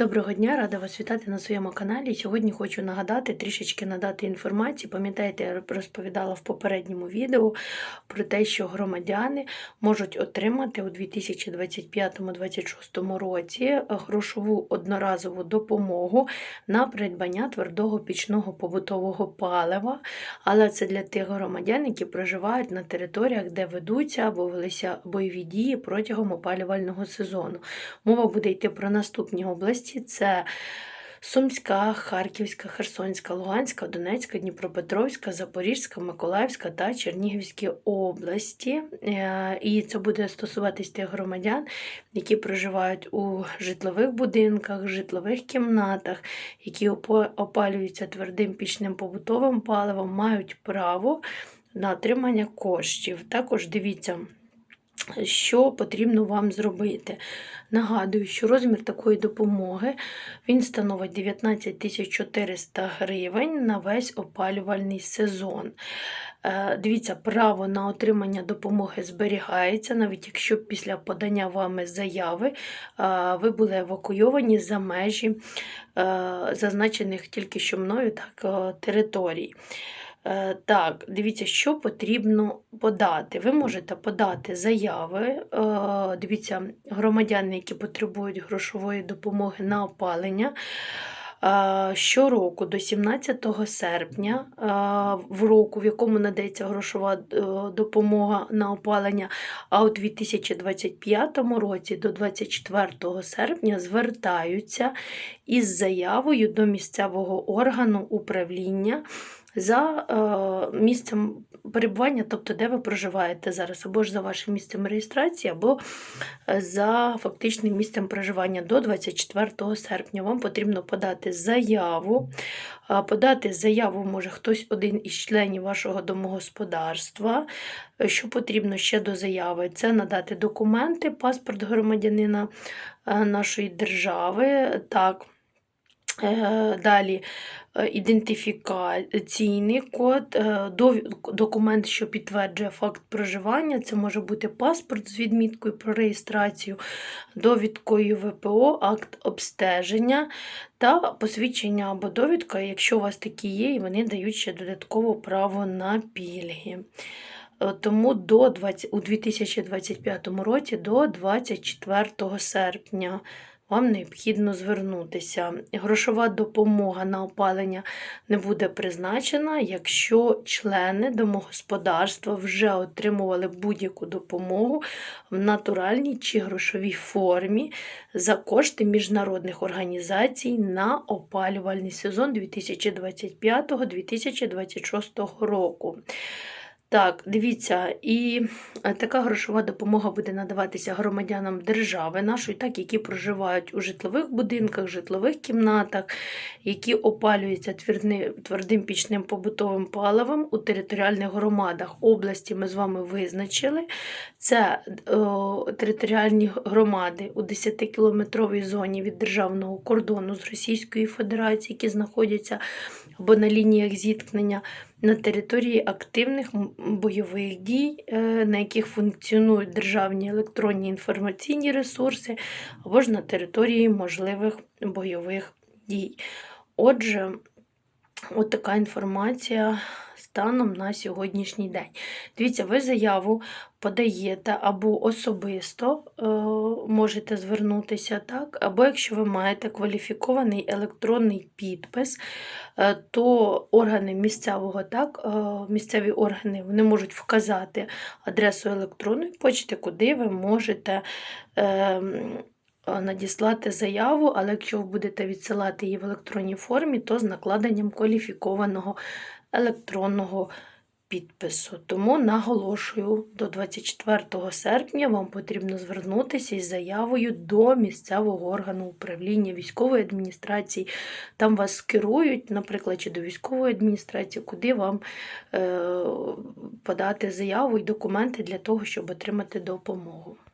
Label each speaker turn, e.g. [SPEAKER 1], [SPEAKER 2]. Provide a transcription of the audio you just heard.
[SPEAKER 1] Доброго дня, рада вас вітати на своєму каналі. Сьогодні хочу нагадати, трішечки надати інформації. Пам'ятаєте, я розповідала в попередньому відео про те, що громадяни можуть отримати у 2025-2026 році грошову одноразову допомогу на придбання твердого пічного побутового палива. Але це для тих громадян, які проживають на територіях, де ведуться або велися бойові дії протягом опалювального сезону. Мова буде йти про наступні області: це Сумська, Харківська, Херсонська, Луганська, Донецька, Дніпропетровська, Запорізька, Миколаївська та Чернігівські області. Е, І це буде стосуватись тих громадян, які проживають у житлових будинках, житлових кімнатах, які опалюються твердим пічним побутовим паливом, мають право на отримання коштів. Також дивіться. Що потрібно вам зробити? Нагадую, що розмір такої допомоги він становить 19 400 гривень на весь опалювальний сезон. Е, Дивіться, право на отримання допомоги зберігається, навіть якщо після подання вами заяви е, ви були евакуйовані за межі е, зазначених тільки що мною так, територій. Е, Так, дивіться, що потрібно подати. Ви можете подати заяви. е, Дивіться, громадяни, які потребують грошової допомоги на опалення. е, Щороку до 17 серпня, в року, в якому надається грошова допомога на опалення, а у 2025 році до 24 серпня звертаються із заявою до місцевого органу управління за е, місцем перебування, тобто де ви проживаєте зараз, або ж за вашим місцем реєстрації, або е, за фактичним місцем проживання до 24 серпня. Вам потрібно подати заяву. Е, Подати заяву може хтось один із членів вашого домогосподарства. Що потрібно ще до заяви? Це надати документи, паспорт громадянина нашої держави. Так. Е, Далі е, ідентифікаційний код, е, документ, що підтверджує факт проживання. Це може бути паспорт з відміткою про реєстрацію, довідкою ВПО, акт обстеження та посвідчення або довідка, якщо у вас такі є, і вони дають ще додатково право на пільги. Тому до 20, у 2025 році до 24 серпня вам необхідно звернутися. Грошова допомога на опалення не буде призначена, якщо члени домогосподарства вже отримували будь-яку допомогу в натуральній чи грошовій формі за кошти міжнародних організацій на опалювальний сезон 2025-2026 року. Так, дивіться, і е, така грошова допомога буде надаватися громадянам держави нашої, так, які проживають у житлових будинках, житлових кімнатах, які опалюються твердни- твердим пічним побутовим паливом у територіальних громадах області. Ми з вами визначили. Це о, територіальні громади у 10-кілометровій зоні від державного кордону з Російської Федерації, які знаходяться або на лініях зіткнення на території активних бойових дій, е, на яких функціонують державні електронні інформаційні ресурси, або ж на території можливих бойових дій. Отже, от така інформація станом на сьогоднішній день. Дивіться, ви заяву подаєте або особисто е, можете звернутися, так, або якщо ви маєте кваліфікований електронний підпис, е, то органи місцевого, так, е, місцеві органи вони можуть вказати адресу електронної почти, куди ви можете. Надіслати заяву, але якщо ви будете відсилати її в електронній формі, то з накладенням кваліфікованого електронного підпису. Тому наголошую, до 24 серпня вам потрібно звернутися із заявою до місцевого органу управління військової адміністрації. Там вас скерують, наприклад, чи до військової адміністрації, куди вам е, подати заяву і документи для того, щоб отримати допомогу.